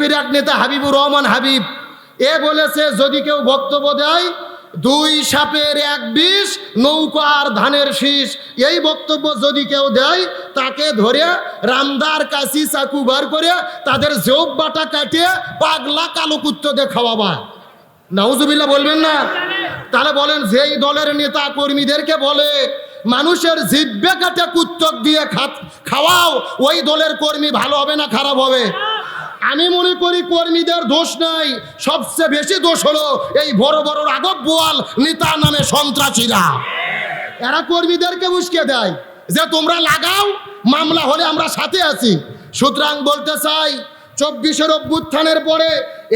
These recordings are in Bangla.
বিএনপির এক নেতা হাবিবুর রহমান হাবিব। এ বলেছে, যদি কেউ বক্তব্য দেয়, দুই সাপের এক বিষ, নৌকা আর ধানের শীষ। এই বক্তব্য যদি কেউ দেয়, তাকে ধরে রামদার কাশি চাকু বার করে তাদের জোব বাটা কাটিয়ে পাগলা কালো কুত্ত দিয়ে খাওয়াবা। নাউজুবিল্লাহ, বলবেন না? তাহলে বলেন, যেই দলের নেতা কর্মীদেরকে বলে, মানুষের জিব্বে কাটে কুত্তক দিয়ে খাওয়াও, ওই দলের কর্মী ভালো হবে না খারাপ হবে? আমি মনে করি কর্মীদের দোষ নাই। সবচেয়ে বেশি দোষ হলো এই বড় বড় রাগব বোয়াল, নেতা নামে সন্ত্রাসীরা। এরা কর্মীদেরকে উস্কে দেয় যে, তোমরা লাগাও, মামলা হলে আমরা সাথে আছি। সুতরাং বলতে চাই, চব্বিশের অভ্যুত্থানের পরে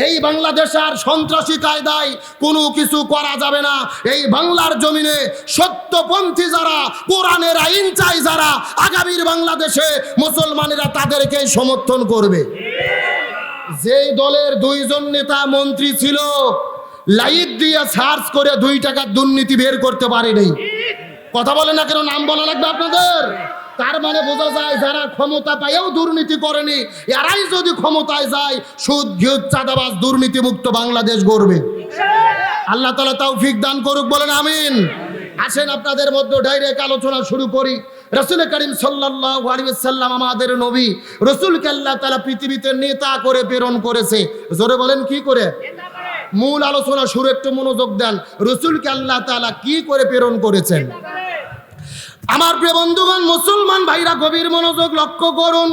এই বাংলাদেশে আর সন্ত্রাসী কায়দায় কোনো কিছু করা যাবে না। এই বাংলার জমিনে সত্যপন্থী যারা, কোরআনের আইন চাই যারা, আগামীর বাংলাদেশে মুসলমানেরা তাদেরকেই সমর্থন করবে। যেই দলের দুইজন নেতা মন্ত্রী ছিল, লাইট দিয়ে সার্চ করে দুই টাকার দুর্নীতি বের করতে পারেনি। কথা বলে না কেন? নাম বলা লাগবে আপনাদের? তার মানে বোঝা যায় যারা ক্ষমতা পাইও দুর্নীতি করেনি, এরাই যদি ক্ষমতায় যায়, সুদ ঘিউদ চাঁদাবাজ দুর্নীতি মুক্ত বাংলাদেশ গড়বে। আল্লাহ তালা তাও ফিক দান করুক, বলেন আমিন। আসেন আপনাদের মধ্যে ডাইরেক্ট আলোচনা শুরু করি। রসুল করিম সাল্লাম আমাদের নবী, রসুলকে আল্লাহ তালা পৃথিবীতে নেতা করে প্রেরণ করেছে। জোরে বলেন, কি করে? মূল আলোচনা শুরু, একটু মনোযোগ দেন। রসুলকে আল্লাহ তাআলা কি করে প্রেরণ করেছেন? আমার প্রিয় বন্ধুগণ, মুসলমান ভাইরা, গভীর মনোযোগ লক্ষ্য করুন।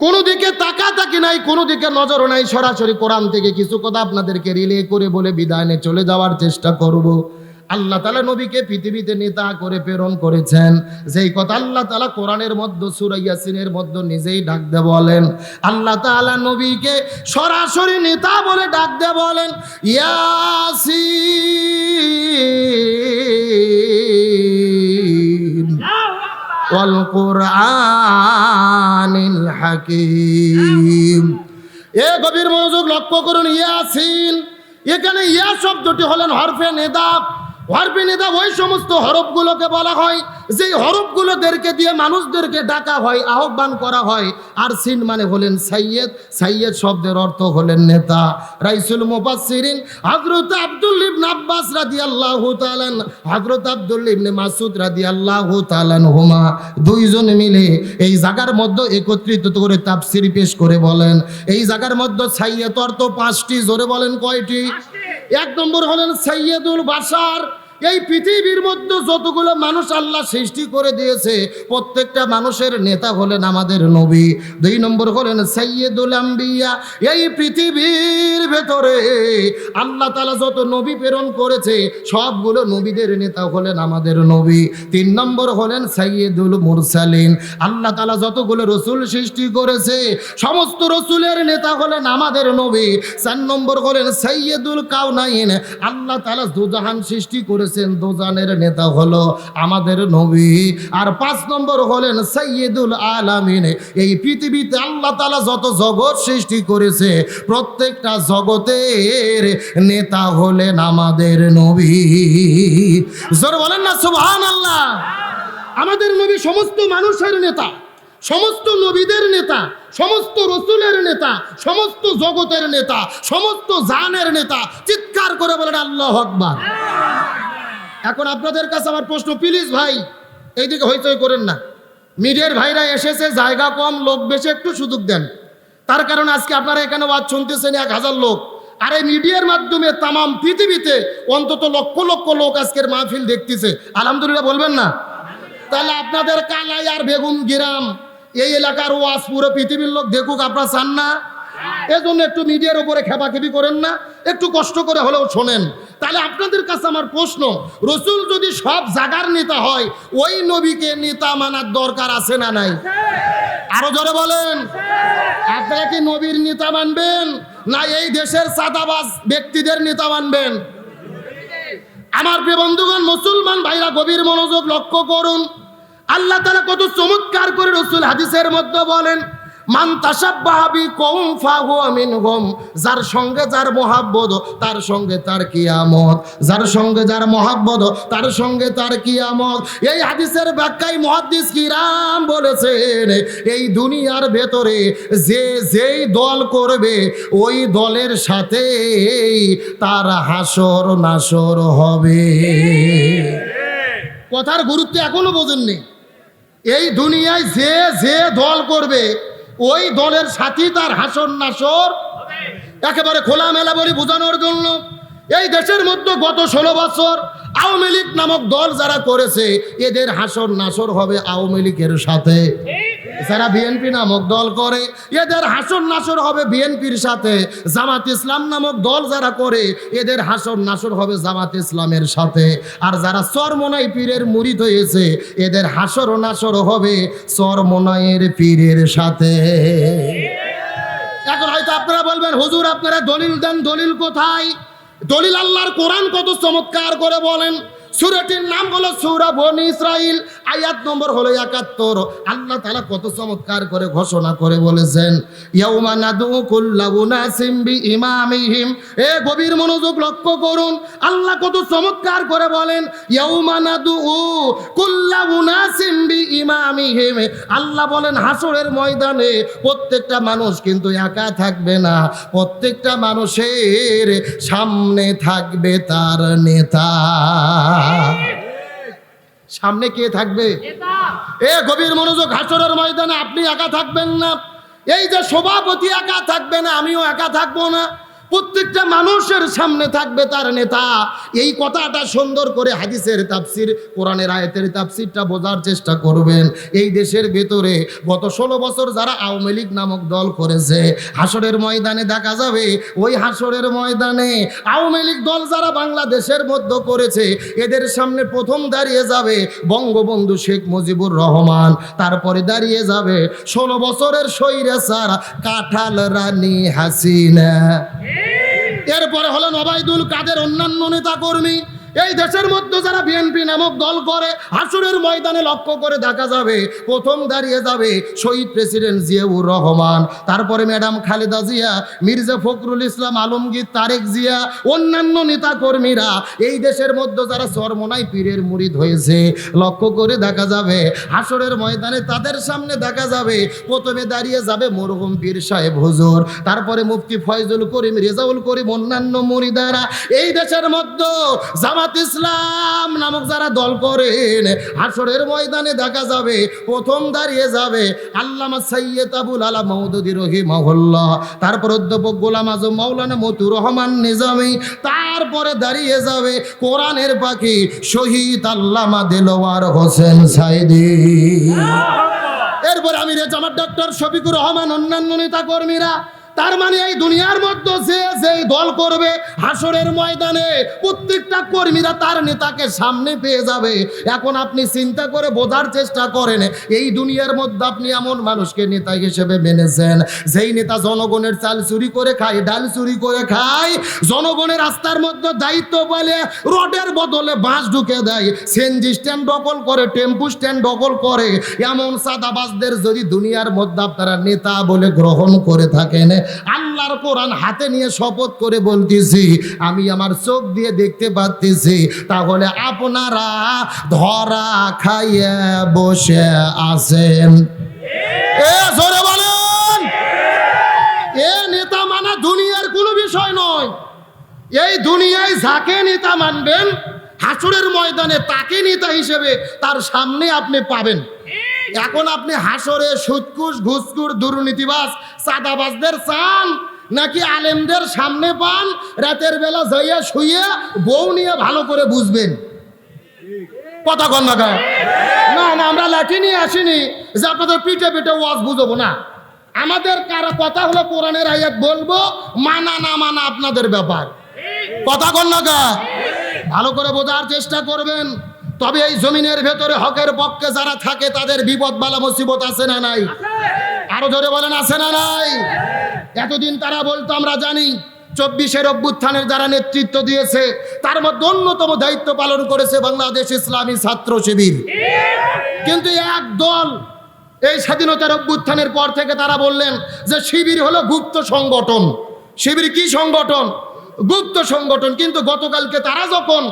কোনো দিকে তাকা তাকি নাই, কোনো দিকে নজর নাই। সরাসরি কোরআন থেকে কিছু কথা আপনাদেরকে রিলে করে বলে বিদায়নে চলে যাওয়ার চেষ্টা করব। আল্লাহ তালা নবীকে পৃথিবীতে নেতা করে প্রেরণ করেছেন। যেই কথা আল্লাহ তালা কোরআনের মধ্যে সুরাইয়াসিনের মধ্য নিজেই ডাক দে বলেন। আল্লাহ তালা নবীকে সরাসরি নেতা বলে ডাক দে বলেন ইয়াসি ওয়াল হাকিম। এ গভীর মনোযোগ লক্ষ্য করুন, ইয়াসিন। এখানে ইয়া শব্দটি হলেন হরফে নেদাব। হরফে ওই সমস্ত হরফগুলোকে বলা হয়, যেই হরফগুলোদেরকে দিয়ে মানুষদেরকে ডাকা হয়, আহ্বান করা হয়। আর সিন মানে হলেন সাইয়েদ সাইয়েদ শব্দের অর্থ হলেন নেতা। রাইসুল মুফাসসিরিন, হযরত আব্দুল ইবনে আব্বাস রাদিয়াল্লাহু তাআলা হযরত আব্দুল ইবনে মাসুদ রাদিয়াল্লাহু তাআলা হুমা দুইজন মিলে এই জায়গার মধ্যে একত্রিত করে তাফসীর পেশ করে বলেন। এই জায়গার মধ্যে সাইয়েদ অর্থ পাঁচটি, জোরে বলেন কয়টি? এক নম্বর হলেন সৈয়দুল বাশার। এই পৃথিবীর মধ্যে যতগুলো মানুষ আল্লাহ সৃষ্টি করে দিয়েছে, প্রত্যেকটা মানুষের নেতা হলেন আমাদের নবী। দুই নম্বর হলেন সৈয়দুল আম্বিয়া। এই পৃথিবীর ভেতরে আল্লাহ তালা যত নবী প্রেরণ করেছে, সবগুলো নবীদের নেতা হলেন আমাদের নবী। তিন নম্বর হলেন সৈয়দুল মুরসালিন। আল্লাহ তালা যতগুলো রসুল সৃষ্টি করেছে, সমস্ত রসুলের নেতা হলেন আমাদের নবী। চার নম্বর হলেন সৈয়দুল কাউনাইন আল্লাহ তালা দুজাহান সৃষ্টি করেছেন দুজানের নেতা হলো আমাদের নবী। আর পাঁচ নম্বর হলেন সৈয়দুল আলামিন। এই পৃথিবীতে আল্লাহ তালা যত জগৎ সৃষ্টি করেছে, প্রত্যেকটা জগতের নেতা হলেন আমাদের নবী। জোর বলেন না সুবহান আল্লাহ আমাদের নবী সমস্ত মানুষের নেতা, সমস্ত নবীদের নেতা, সমস্ত রসুলের নেতা, সমস্ত জগতের নেতা, সমস্ত জানের নেতা। চিৎকার করে বলেন, আল্লাহ আকবার। এখন আপনাদের কাছে আমার প্রশ্ন, প্লিজ ভাই, এইদিকে হইচই করেন না। মিডিয়ার ভাইরা এসেছে, জায়গা কম, লোক বেশি, একটু সুযোগ দেন। তার কারণে আজকে আপনারা এখানে ওয়াজ শুনতেছেন এক হাজার লোক। আর এই মিডিয়ার মাধ্যমে তামাম পৃথিবীতে অন্তত লক্ষ লক্ষ লোক আজকের মাহফিল দেখতেছে। আলহামদুলিল্লাহ বলবেন না? তাহলে আপনাদের কালাই আর বেগুন গিরাম, এই এলাকার ওয়াজ পুরো পৃথিবীর লোক দেখুক, আপনারা চান না? এজন্য একটু মিডিয়ার উপরে খেপাখেপি করেন না। একটু কষ্ট করে হলেও শোনেন। তাহলে আপনাদের কাছে আমার প্রশ্ন, রসুল যদি সব জাগার নেতা হয়, ওই নবীকে নেতা মানার দরকার আছে না নাই? আরও জোরে বলেন। আপনারা কি নবীর নেতা মানবেন, না এই দেশের সাদাবাজ ব্যক্তিদের নেতা মানবেন? আমার প্রিয় বন্ধুগণ, মুসলমান ভাইরা, গভীর মনোযোগ লক্ষ্য করুন। আল্লাহ তালা কত চমৎকার করে রসুল হাদিসের মধ্যে বলেন মান তাসাব্বাহাবি কৌম ফাহু আমিন হোম যার সঙ্গে যার মহাব্বত, তার সঙ্গে তার কিয়ামত। যার সঙ্গে যার মহাব্বত, তার সঙ্গে তার কিয়ামত। এই হাদিসের ব্যাখ্যায় মহাদ্দিস কিরাম বলেছেন, এই দুনিয়ার ভেতরে যে যেই দল করবে, ওই দলের সাথে তার হাসর নাসর হবে। কথার গুরুত্ব এখনও বোঝেননি। এই দুনিয়ায় যে যে দল করবে ওই দলের সাথী তার হাসন নাসর একেবারে খোলামেলা বলি বোঝানোর জন্য। এই দেশের মধ্যে গত ষোলো বছর আওয়ামী লীগ নামক দল যারা করেছে, এদের হাসর নাসর হবে আওয়ামী লীগের সাথে। যারা বিএনপি নামক দল করে, এদের হাসর নাসর হবে বিএনপির সাথে। জামাত ইসলাম নামক দল যারা করে, এদের হাসর নাসর হবে জামাত ইসলামের সাথে। আর যারা চরমোনাই পীরের মুরিদ হয়েছে, এদের হাসর নাসর হবে চরমোনাইয়ের পীরের সাথে। এখন হয়তো আপনারা বলবেন, হুজুর আপনারা দলিল দেন, দলিল কোথায়? দলিল আল্লাহর কোরআন কত চমৎকার করে বলেন। সুরাটির নাম হলো সুরা বনি ইসরাইল আয়াত নম্বর হলো একাত্তর। আল্লাহ তালা কত চমৎকার করে ঘোষণা করে বলেছেন উনাসিম এ গভীর মনোযোগ লক্ষ্য করুন, আল্লাহ কত চমৎকার করে বলেন, ইয়াউমা নাদু উনাসিম আল্লাহ বলেন হাসরের ময়দানে প্রত্যেকটা মানুষ কিন্তু একা থাকবে না প্রত্যেকটা মানুষের সামনে থাকবে তার নেতা। সামনে কে থাকবে? এ গভীর মনোযোগ হাসরের ময়দানে আপনি একা থাকবেন না। এই যে সভাপতি একা থাকবে না আমিও একা থাকব না। প্রত্যেকটা মানুষের সামনে থাকবে তার নেতা। এই কথাটা সুন্দর করে হাদিসের তাফসির, কোরআনের আয়াতের তাফসিরটা বোঝার চেষ্টা করবেন। এই দেশের ভেতরে গত ষোলো বছর যারা আওয়ামী লীগ নামক দল করেছে, হাসরের ময়দানে দেখা যাবে, ওই হাসরের ময়দানে আওয়ামী লীগ দল যারা বাংলাদেশের মধ্যে করেছে, এদের সামনে প্রথম দাঁড়িয়ে যাবে বঙ্গবন্ধু শেখ মুজিবুর রহমান। তারপরে দাঁড়িয়ে যাবে ষোলো বছরের স্বৈরাচার কাঁঠাল রানী হাসিনা। এরপরে হলেন অবায়দুল কাদের অন্যান্য নেতা কর্মী এই দেশের মধ্যে যারা বিএনপি নামক দল করে, হাসুরের ময়দানে লক্ষ্য করে দেখা যাবে, প্রথম দাঁড়িয়ে যাবে শহীদ প্রেসিডেন্ট জিয়াউর রহমান, তারপরে ম্যাডাম খালেদা জিয়া, মির্জা ফখরুল ইসলাম, আলমগীর, তারেক জিয়া, অন্যান্য নেতা কর্মীরা এই দেশের মধ্যে যারা চরমনাই পীরের মুরিদ হয়েছে, লক্ষ্য করে দেখা যাবে, হাসরের ময়দানে তাদের সামনে দেখা যাবে, প্রথমে দাঁড়িয়ে যাবে মরহুম পীর সাহেব হুজুর, তারপরে মুফতি ফয়জুল করিম, রেজাউল করিম, অন্যান্য মুরিদারা, এই দেশের মধ্যে জামাত ইসলাম নামক যারা দল করেন হাসরের ময়দানে দেখা যাবে প্রথম দাঁড়িয়ে যাবে আল্লামা সৈয়দ আবুল আলা মৌদুদি রহিমাহুল্লাহ তারপর অধ্যাপক গোলাম আজম মাওলানা মতুর রহমান নিজামী তারপরে দাঁড়িয়ে যাবে কোরআনের পাখি শহীদ আল্লামা দেলোয়ার হোসেন সাইদি। এরপর আমি আমার ডক্টর শফিকুর রহমান অন্যান্য নেতা কর্মীরা তার মানে এই দুনিয়ার মধ্যে যে যেই দল করবে হাসরের ময়দানে প্রত্যেকটা কর্মীরা তার নেতাকে সামনে পেয়ে যাবে। এখন আপনি চিন্তা করে বোঝার চেষ্টা করেন, এই দুনিয়ার মধ্যে আপনি এমন মানুষকে নেতা হিসেবে মেনেছেন, যেই নেতা জনগণের চাল চুরি করে খায়, ডাল চুরি করে খায়, জনগণের রাস্তার মধ্যে দায়িত্ব বলে রোডের বদলে বাঁশ ঢুকে দেয় সেনজি স্ট্যান্ড দখল করে, টেম্পু স্ট্যান্ড দখল করে, এমন সাদাবাজদের যদি দুনিয়ার মধ্যে আপনারা নেতা বলে গ্রহণ করে থাকেন আল্লাহর কোরআন হাতে নিয়ে শপথ করে বলতেছি, আমি আমার চোখ দিয়ে দেখতে পাচ্তেছি তাহলে আপনারা ধরা খাইয়ে বসে আছেন। এ বলেন। এ নেতা মানা দুনিয়ার কোনো বিষয় নয়। এই দুনিয়ায় যাকে নেতা মানবেন, হাসুরের ময়দানে তাকে নেতা হিসেবে তার সামনে আপনি পাবেন। এখন আপনি হাসরে সুৎকুশ ঘুসকুর দুর্নীতিবাস সাদাবাজদের চান নাকি আলেমদের সামনে পান, রাতের বেলা যাইয়া শুয়ে বউ নিয়ে ভালো করে বুঝবেন? কথা কন না না না, আমরা লাঠি নিয়ে আসিনি, যে আপনাদের পিঠে পিঠে ওয়াজ বুঝব না। আমাদের কারও কথা হলো কোরআনের আয়াত বলব, মানা না মানা আপনাদের ব্যাপার। কথা কন না ভালো করে বোঝার চেষ্টা করবেন। তবে এই জমিনের ভেতরে হকের পক্ষে যারা থাকে, তাদের বিপদ, বালা, মুসিবত আছে না নাই? আরও জোরে বলেন, আছে না নাই? এতদিন তারা বলতো, আমরা জানি চব্বিশের অভ্যুত্থানের যারা নেতৃত্ব দিয়েছে, তার মধ্যে অন্যতম দায়িত্ব পালন করেছে বাংলাদেশ ইসলামী ছাত্র শিবির। কিন্তু এক দল এই স্বাধীনতার অভ্যুত্থানের পর থেকে তারা বললেন যে শিবির হলো গুপ্ত সংগঠন। শিবির কি সংগঠন? গুপ্ত সংগঠন। কিন্তু গতকালকে তারা যখন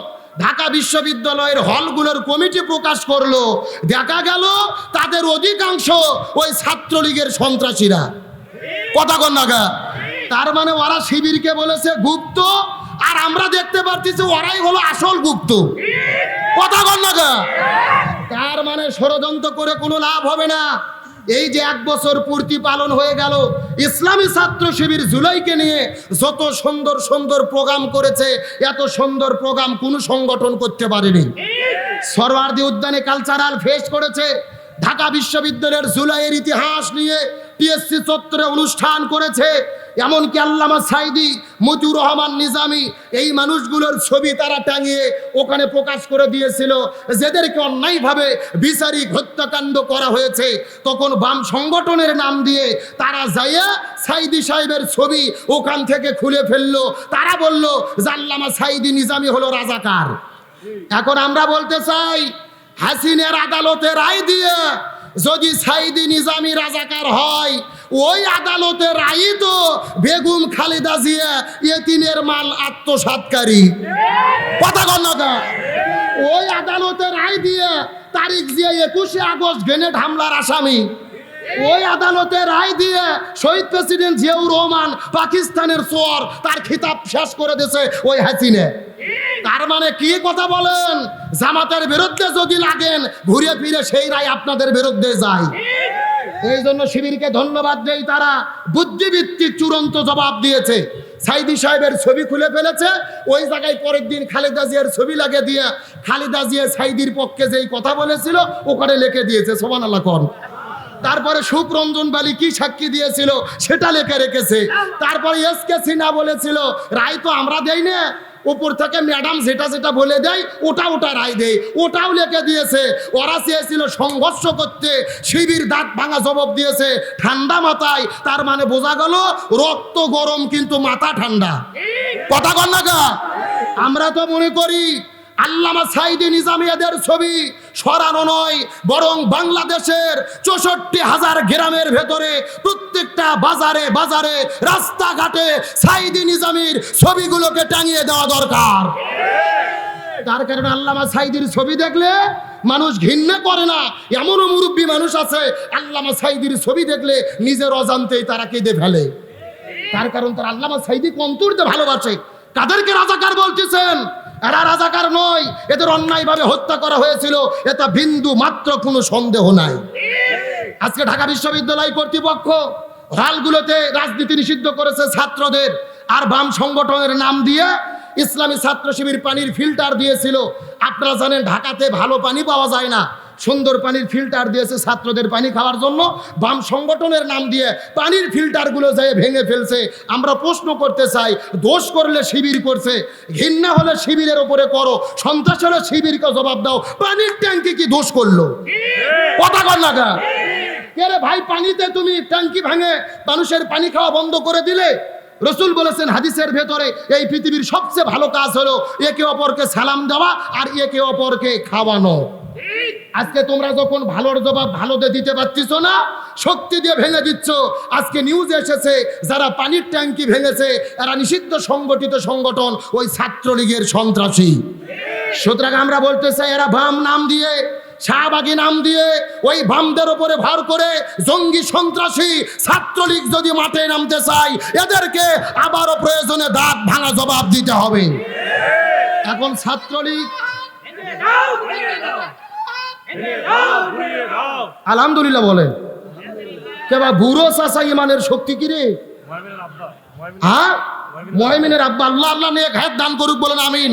ঢাকা বিশ্ববিদ্যালয়ের হলগুলোর কমিটি প্রকাশ করল। দেখা গেল তাদের অধিকাংশ ওই ছাত্রলীগের সন্ত্রাসীরা। কথা কন তার মানে ওরা শিবিরকে বলেছে গুপ্ত, আর আমরা দেখতে পাচ্ছি ওরাই হলো আসল গুপ্ত। কথা কন তার মানে ষড়যন্ত্র করে কোনো লাভ হবে না। এই যে এক বছর পূর্তি পালন হয়ে গেল, ইসলামী ছাত্র শিবির জুলাইকে নিয়ে যত সুন্দর সুন্দর প্রোগ্রাম করেছে, এত সুন্দর প্রোগ্রাম কোনো সংগঠন করতে পারেনি। সরওয়ার্দী উদ্যানে কালচারাল ফেস্ট করেছে ঢাকা বিশ্ববিদ্যালয়ের জুলাইয়ের ইতিহাস নিয়ে টিএসসি চত্বরে অনুষ্ঠান করেছে। এমনকি আল্লামা সাইদি, মতিউর রহমান নিজামি এই মানুষগুলোর ছবি তারা টাঙিয়ে ওখানে প্রকাশ করে দিয়েছিল। যাদেরকে অন্যায়ভাবে বিচারিক হত্যাকাণ্ড করা হয়েছে, তখন বাম সংগঠনের নাম দিয়ে তারা যাইয়া সাইদি সাহেবের ছবি ওখান থেকে খুলে ফেলল। তারা বলল যে আল্লামা সাইদি নিজামি হলো রাজাকার। এখন আমরা বলতে চাই হাসিনের আদালতে রায় দিয়ে যদি সাইদি নিজামি রাজাকার হয়, ওই আদালতে রায় তো বেগুম খালেদা জিয়া এতিনের মাল আত্মসাতকারী। কথা না ওই আদালতে রায় দিয়ে তারিখ জিয়া একুশে আগস্ট গ্রেনেড হামলার আসামি। ওই আদালতে রায় দিয়ে শহীদ প্রেসিডেন্ট জিয়াউর রহমান পাকিস্তানের চোর তার খিতাব শেষ করে দিয়েছে ওই হাসিনে। তার মানে কি কথা বলেন? জামাতের বিরুদ্ধে যদি লাগেন, ঘুরে ফিরে সেই রায় আপনাদের বিরুদ্ধে যায়। এই জন্য শিবিরকে ধন্যবাদ দেই তারা। বুদ্ধিভিত্তিক চূড়ান্ত জবাব দিয়েছে। সাইদি সাহেবের ছবি খুলে ফেলেছে। ওই জায়গায় পরের দিন খালেদা জিয়ার ছবি লাগিয়ে দিয়ে খালেদা জিয়া সাইদির পক্ষে যেই কথা বলেছিল, ওখানে লিখে দিয়েছে সোমান আল্লাহ তারপরে সুপ্রঞ্জন বালি কি সাক্ষী দিয়েছিল সেটা লিখে রেখেছে। তারপরে এস কে সিনহা বলেছিল, রায় তো আমরা দেই না। উপর থেকে ম্যাডাম যেটা যেটা বলে দেয় ওটা ওটা রায় দেয়। ওটাও লেখে দিয়েছে, ওরা চেয়েছিল সংঘর্ষ করতে, শিবির দাঁত ভাঙা জবাব দিয়েছে, ঠান্ডা মাথায়। তার মানে বোঝা গেল, রক্ত গরম কিন্তু মাথা ঠান্ডা। কথা কন না? আমরা তো মনে করি আল্লামা সাইদি নিজামিয়াদের ছবি সরানো নয়, বরং বাংলাদেশের চৌষট্টি হাজার গ্রামের ভেতরে প্রত্যেকটা বাজারে বাজারে, রাস্তাঘাটে সাইদি নিজামির ছবিগুলোকে টাঙিয়ে দেওয়া দরকার। তার কারণে আল্লামা সাইদির ছবি দেখলে মানুষ ঘৃণা করে না। এমনও মুরব্বী মানুষ আছে, আল্লামা সাইদির ছবি দেখলে নিজের অজান্তেই তারা কেঁদে ফেলে। তার কারণ তার আল্লামা সাইদি কন্তরতে ভালোবাসে। কাদেরকে রাজাকার বলতেছেন? এরা রাজাকার নয়, এদের অন্যায়ভাবে হত্যা করা হয়েছিল, এটা বিন্দু মাত্র কোনো সন্দেহ নাই। আজকে ঢাকা বিশ্ববিদ্যালয় কর্তৃপক্ষ হলগুলোতে রাজনীতি নিষিদ্ধ করেছে ছাত্রদের, আর বাম সংগঠনের নাম দিয়ে ইসলামী ছাত্র শিবির পানির ফিল্টার দিয়েছিল। আপনারা জানেন ঢাকাতে ভালো পানি পাওয়া যায় না। সুন্দর পানির ফিল্টার দিয়েছে ছাত্রদের পানি খাওয়ার জন্য। বাম সংগঠনের নাম দিয়ে পানির ফিল্টারগুলো যায় ভেঙে ফেলছে, আমরা প্রশ্ন করতে চাই, দোষ করলে শিবির করছে, ঘৃণা হলে শিবিরের ওপরে করো, সন্ত্রাস হলে শিবিরকে জবাব দাও, পানির ট্যাঙ্কি কি দোষ করল? কথা কর না? কে ভাই, পানিতে তুমি ট্যাঙ্কি ভাঙে মানুষের পানি খাওয়া বন্ধ করে দিলে? রসুল বলেছেন হাদিসের ভেতরে, এই পৃথিবীর সবচেয়ে ভালো কাজ হলো একে অপরকে সালাম দেওয়া আর একে অপরকে খাওয়ানো। আজকে তোমরা যখন ভালোর জবাব ভালোতে দিতে পারছিস না, শক্তি দিয়ে ভেঙে দিচ্ছ। আজকে নিউজ এসেছে, যারা পানির ট্যাঙ্কি ভেঙেছে, এরা নিষিদ্ধ সংগঠিত সংগঠন, ওই ছাত্রলীগের সন্ত্রাসী। সুতরাং আমরা বলতে চাই, এরা বাম নাম দিয়ে, শাহবাগী নাম দিয়ে, ওই বামদের উপরে ভর করে জঙ্গি সন্ত্রাসী, ছাত্রলীগ যদি মাঠে নামতে চায়, এদেরকে আবারও প্রয়োজনে দাঁত ভাঙা জবাব দিতে হবে। এখন ছাত্রলীগ আলহামদুলিল্লাহ বলেন। কেবা বুড়ো চাষা ইমানের শক্তি কিরে হ্যাঁ? মহিমিনের আব্বা, আল্লাহ আল্লাহ নিয়ে ঘাত দান করুক বলেন, আমিন।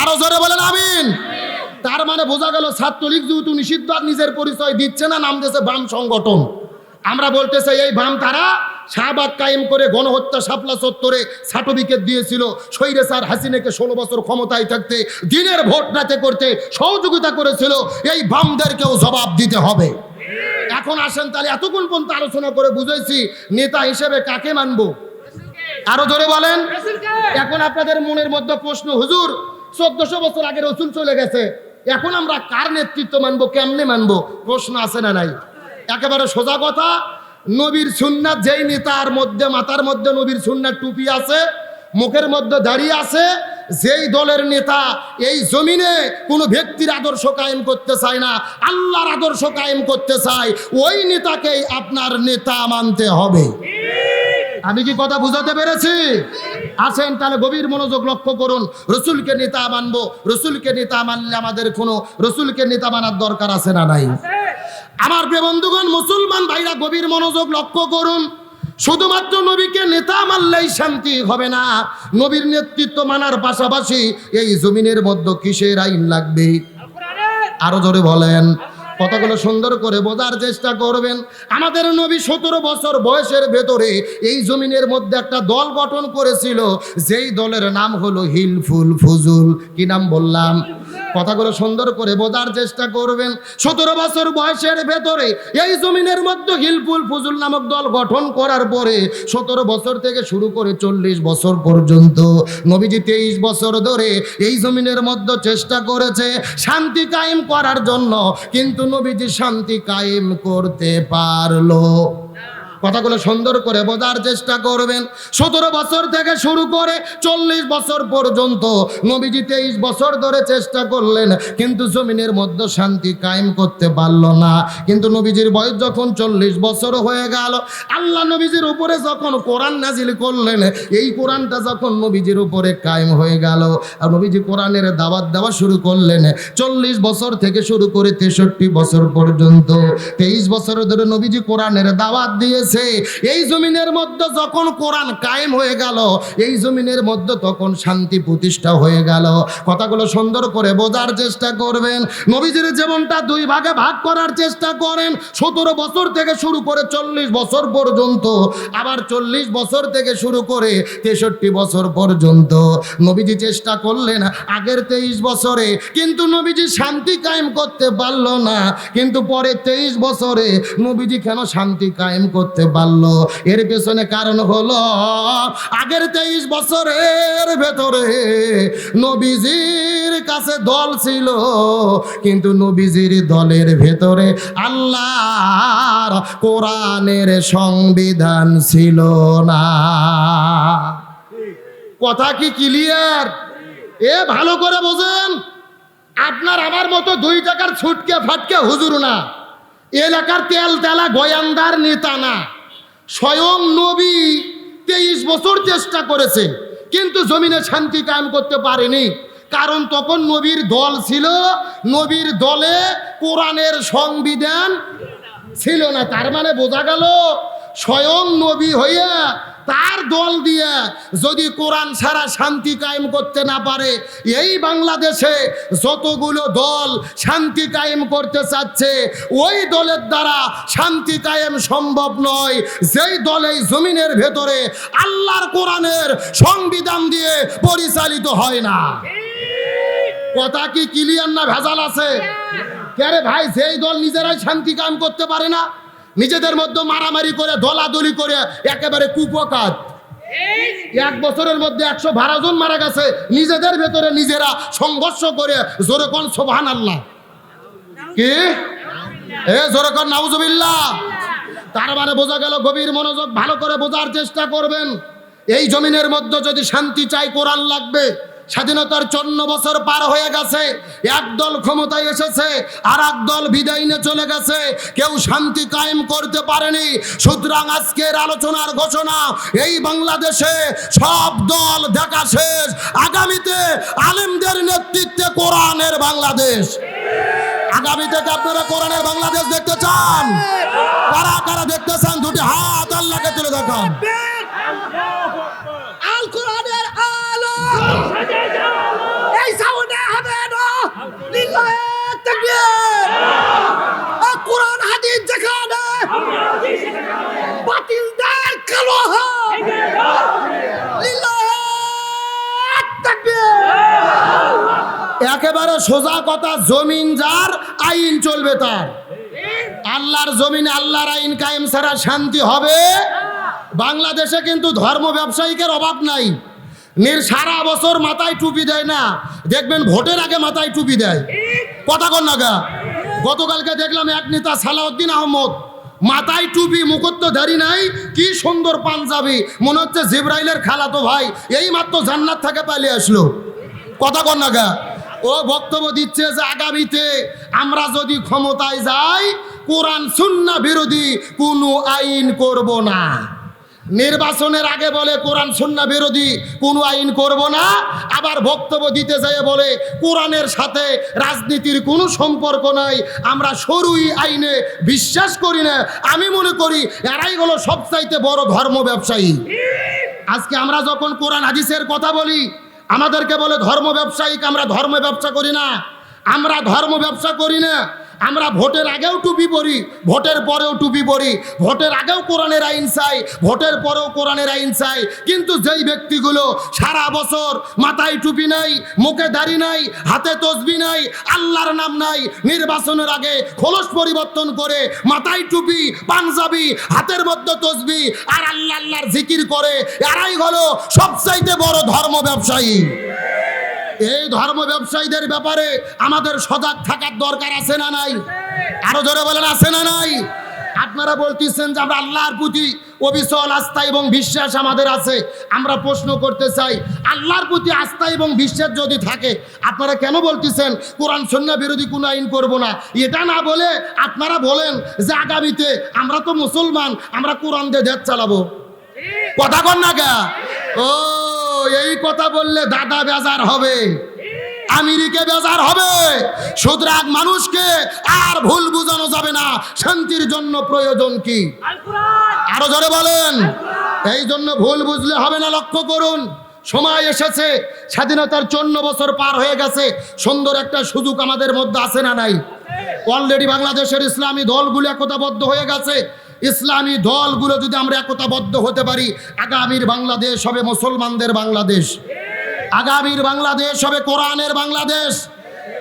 আরও জোরে বলেন, আমিন। তার মানে বোঝা গেল ছাত্রলীগ যেহেতু নিষিদ্ধ নিজের পরিচয় দিচ্ছে না, নাম দিয়েছে বাম সংগঠন। আমরা বলতে চাই, এই বাম তারা শাহবাগ কায়েম করে গণহত্যা শাপলা চত্বরে সার্টিফিকেট দিয়েছিল। সৈরে স্যার হাসিনাকে ষোলো বছর ক্ষমতায় থাকতে, দিনের ভোট রাতে করতে সহযোগিতা করেছিল, এই বামদেরকেও জবাব দিতে হবে। এখন আসেন তাহলে, এতক্ষণ পর্যন্ত আলোচনা করে বুঝেছি নেতা হিসেবে কাকে মানবো? আরও জোরে বলেন। এখন আপনাদের মনের মধ্যে প্রশ্ন, হুজুর, চোদ্দশো বছর আগে রসুল চলে গেছে, এখন আমরা কার নেতৃত্ব মানবো, কেমনে মানবো? প্রশ্ন আছে না নাই? একেবারে সোজা কথা, নবীর সুন্নাত যেই নেতার মধ্যে মাথার মধ্যে নবীর সুন্নাত টুপি আছে, মুখের মধ্যে দাঁড়িয়ে আছে, যেই দলের নেতা এই জমিনে কোনো ব্যক্তির আদর্শ কায়েম করতে চায় না, আল্লাহর আদর্শ কায়েম করতে চায়, ওই নেতাকেই আপনার নেতা মানতে হবে। আমি কি কথা বুঝাতে পেরেছি? আছেন তাহলে গভীর মনোযোগ লক্ষ্য করুন, রসুলকে নেতা মানবো, রসুলকে নেতা মানলে আমাদের কোনো, রসুলকে নেতা মানার দরকার আছে না নাই? আমার বন্ধুগণ, মুসলমান ভাইরা, গভীর মনোযোগ লক্ষ্য করুন। শুধুমাত্র নবীকে নেতা মানলেই শান্তি হবে না। নবীর নেতৃত্ব মানার পাশাপাশি এই জমিনের মধ্যে কিসের আইন লাগবে? আরও জোরে বলেন। কথাগুলো সুন্দর করে বোঝার চেষ্টা করবেন। আমাদের নবী সতেরো বছর বয়সের ভেতরে এই জমিনের মধ্যে একটা দল গঠন করেছিল। যেই দলের নাম হলো হিলফুল ফুজুল। কি নাম বললাম? কথাগুলো সুন্দর করে বোঝার চেষ্টা করবেন। সতেরো বছর বয়সের ভেতরে এই জমিনের মধ্যে হিলফুল ফুজুল নামক দল গঠন করার পরে সতেরো বছর থেকে শুরু করে চল্লিশ বছর পর্যন্ত নবীজি তেইশ বছর ধরে এই জমিনের মধ্যে চেষ্টা করেছে শান্তি কায়েম করার জন্য, কিন্তু নবীজি শান্তি কায়েম করতে পারল। কথাগুলো সুন্দর করে বোঝার চেষ্টা করবেন। সতেরো বছর থেকে শুরু করে চল্লিশ বছর পর্যন্ত নবীজি তেইশ বছর ধরে চেষ্টা করলেন, কিন্তু জমিনের মধ্যে শান্তি কায়েম করতে পারল না। কিন্তু নবীজির বয়স যখন চল্লিশ বছর হয়ে গেল, আল্লাহ নবীজির উপরে যখন কোরআন নাজিল করলেন, এই কোরআনটা যখন নবীজির উপরে কায়েম হয়ে গেল, আর নবীজি কোরআনের দাওয়াত দেওয়া শুরু করলেন, চল্লিশ বছর থেকে শুরু করে তেষট্টি বছর পর্যন্ত, তেইশ বছর ধরে নবীজি কোরআনের দাওয়াত দিয়েছে এই জমিনের মধ্যে যখন কোরআন কায়েম হয়ে গেল, এই জমিনের মধ্যে তখন শান্তি প্রতিষ্ঠা হয়ে গেল। কথাগুলো সুন্দর করে বোঝার চেষ্টা করবেন। নবীজির জীবনটা দুই ভাগে ভাগ করার চেষ্টা করেন। সতেরো বছর থেকে শুরু করে চল্লিশ বছর পর্যন্ত, আবার চল্লিশ বছর থেকে শুরু করে তেষট্টি বছর পর্যন্ত। নবীজি চেষ্টা করলেন আগের তেইশ বছরে, কিন্তু নবীজি শান্তি কায়েম করতে পারল না। কিন্তু পরে তেইশ বছরে নবীজি কেন শান্তি কায়েম করতে পারল। এর পেছনে কারণ হলো, আগের তেইশ বছরের ভেতরে নবীজির কাছে দল ছিল, কিন্তু নবীজির দলের ভেতরে আল্লাহর কোরআনের সংবিধান ছিল না। কথা কি ক্লিয়ার এ ভালো করে বোঝেন, আপনার আমার মতো দুই টাকার ছুটকে ফাটকে হুজুর না। এলাকার তেল তেলা গয়ান্দার নেতা না। স্বয়ং নবী তেইশ বছর চেষ্টা করেছে, কিন্তু জমিনে শান্তি কায়েম করতে পারেনি। কারণ তখন নবীর দল ছিল, নবীর দলে কোরআনের সংবিধান ছিল না। তার মানে বোঝা গেল স্বয়ং নবী হইয়া তার দল দিয়ে যদি কোরআন ছাড়া শান্তি কায়েম করতে না পারে এই বাংলাদেশে যতগুলো দল শান্তি কায়েম করতে চাচ্ছে ওই দলের দ্বারা শান্তি কায়েম সম্ভব নয়। যেই দল এই জমিনের ভেতরে আল্লাহর কোরআনের সংবিধান দিয়ে পরিচালিত হয় না। কথা কি ক্লিয়ার না ভেজাল আছে? কে ভাই যেই দল নিজেরাই শান্তি কায়েম করতে পারে না? নিজেদের মধ্যে মারামারি করে, দলাদলি করে, একেবারে কুপকাত। এক বছরের মধ্যে একশো বারো জন মারা গেছে, নিজেদের ভেতরে নিজেরা সংঘর্ষ করে, জোরে কোন সোভান আল্লাহ কি? এ, জোরে কোন, নাউজুবিল্লাহ। তার মানে বোঝা গেল গভীর মনোযোগ ভালো করে বোঝার চেষ্টা করবেন। এই জমিনের মধ্যে যদি শান্তি চাই, কোরআন লাগবে। স্বাধীনতার চন্ন বছর পার হয়ে গেছে। একদল ক্ষমতায় এসেছে আর দল বিদায় চলে গেছে। কেউ শান্তি কায়েম করতে পারেনি। সুতরাং আজকের আলোচনার ঘোষণা, এই বাংলাদেশে সব দল দেখা শেষ। আগামীতে আলেমদের নেতৃত্বে কোরআনের বাংলাদেশ। আগামী থেকে আপনারা কোরআনের বাংলাদেশ দেখতে চান? কারা কারা দেখতে চান? দুটি হাত আল্লাহকে তুলে দেখান আল কোরআনের আলো এই সাউন্ডে হবে না লিল্লাহে তাকবীর কোরআন হাদিস যেখানে বাতিলদের কালো হাত একেবারে সোজা কথা জমিন যার আইন চলবে তার। আল্লাহর জমিনে আল্লাহর আইন কায়েম ছাড়া শান্তি হবে? বাংলাদেশে কিন্তু ধর্ম ব্যবসায়িকের অভাব নাই। নির সারা বছর মাথায় টুপি দেয় না। দেখবেন ভোটের আগে মাথায় টুপি দেয়। কথা কন নাগা গতকালকে দেখলাম এক নেতা সালাউদ্দিন আহমদ মাথায় টুপি মুকুট ধারি নাই, কি সুন্দর পাঞ্জাবি। মনে হচ্ছে জিব্রাইলের খালাতো ভাই। এই মাত্র জান্নাত থেকে পালিয়ে আসলো। কথা কর না গা। ও বক্তব্য দিচ্ছে যে আগামীতে আমরা যদি ক্ষমতায় যাই, কোরআন, সুন্না বিরোধী কোনো আইন করব না। নির্বাচনের আগে বলে কোরআন সুন্না বিরোধী, কোনো আইন করব না। আবার বক্তব্য দিতে যায় বলে কোরআনের সাথে রাজনীতির কোনো সম্পর্ক নাই। আমরা সরুই আইনে বিশ্বাস করি না। আমি মনে করি এরাই হলো সবচাইতে বড় ধর্ম ব্যবসায়ী। আজকে আমরা যখন কোরআন হাদিসের কথা বলি, আমাদেরকে বলে ধর্ম ব্যবসায়িক আমরা ধর্ম ব্যবসা করি না। আমরা ধর্ম ব্যবসা করি না। আমরা ভোটের আগেও টুপি পরি, ভোটের পরেও টুপি পরি, ভোটের আগেও কোরআনের আইন চাই, ভোটের পরেও কোরআনের আইন চাই, কিন্তু যেই ব্যক্তিগুলো সারা বছর মাথায় টুপি নাই, মুখে দাড়ি নাই, হাতে তসবি নাই, আল্লাহর নাম নাই, নির্বাচনের আগে খোলস পরিবর্তন করে মাথায় টুপি, পাঞ্জাবি, হাতের মধ্যে তসবি আর আল্লাহ আল্লাহর জিকির করে, এরাই হলো সবচাইতে বড় ধর্ম ব্যবসায়ী। এই ধর্ম ব্যবসায়ীদের ব্যাপারে আমাদের সজাগ থাকার দরকার আছে না নাই? আরও জোরে বলেন, আছে না নাই? আপনারা বলতেছেন যে আমরা আল্লাহর প্রতি অবিচল আস্থা এবং বিশ্বাস আমাদের আছে। আমরা প্রশ্ন করতে চাই, আল্লাহর প্রতি আস্থা এবং বিশ্বাস যদি থাকে, আপনারা কেন বলতেছেন কোরআন, সন্না বিরোধী কোনো আইন করব না? এটা না বলে আপনারা বলেন যে আগামীতে আমরা তো মুসলমান, আমরা কোরআন দিয়ে দেশ চালাবো। কথা কর না গা ও এই কথা বললে দাদা বেজার হবে, আমেরিকা বেজার হবে। সুতরাং মানুষকে আর ভুল বোঝানো যাবে না, শান্তির জন্য প্রয়োজন কি? আরও জোরে বলেন। এই জন্য ভুল বুঝলে হবে না, লক্ষ্য করুন। সময় এসেছে, স্বাধীনতার চন্ন বছর পার হয়ে গেছে। সুন্দর একটা সুযোগ আমাদের মধ্যে আছে না নাই? অলরেডি বাংলাদেশের ইসলামী দলগুলো একতাবদ্ধ হয়ে গেছে। ইসলামী দলগুলো যদি আমরা একতাবদ্ধ হতে পারি, আগামীর বাংলাদেশ হবে মুসলমানদের বাংলাদেশ। আগামীর বাংলাদেশ হবে কোরআনের বাংলাদেশ।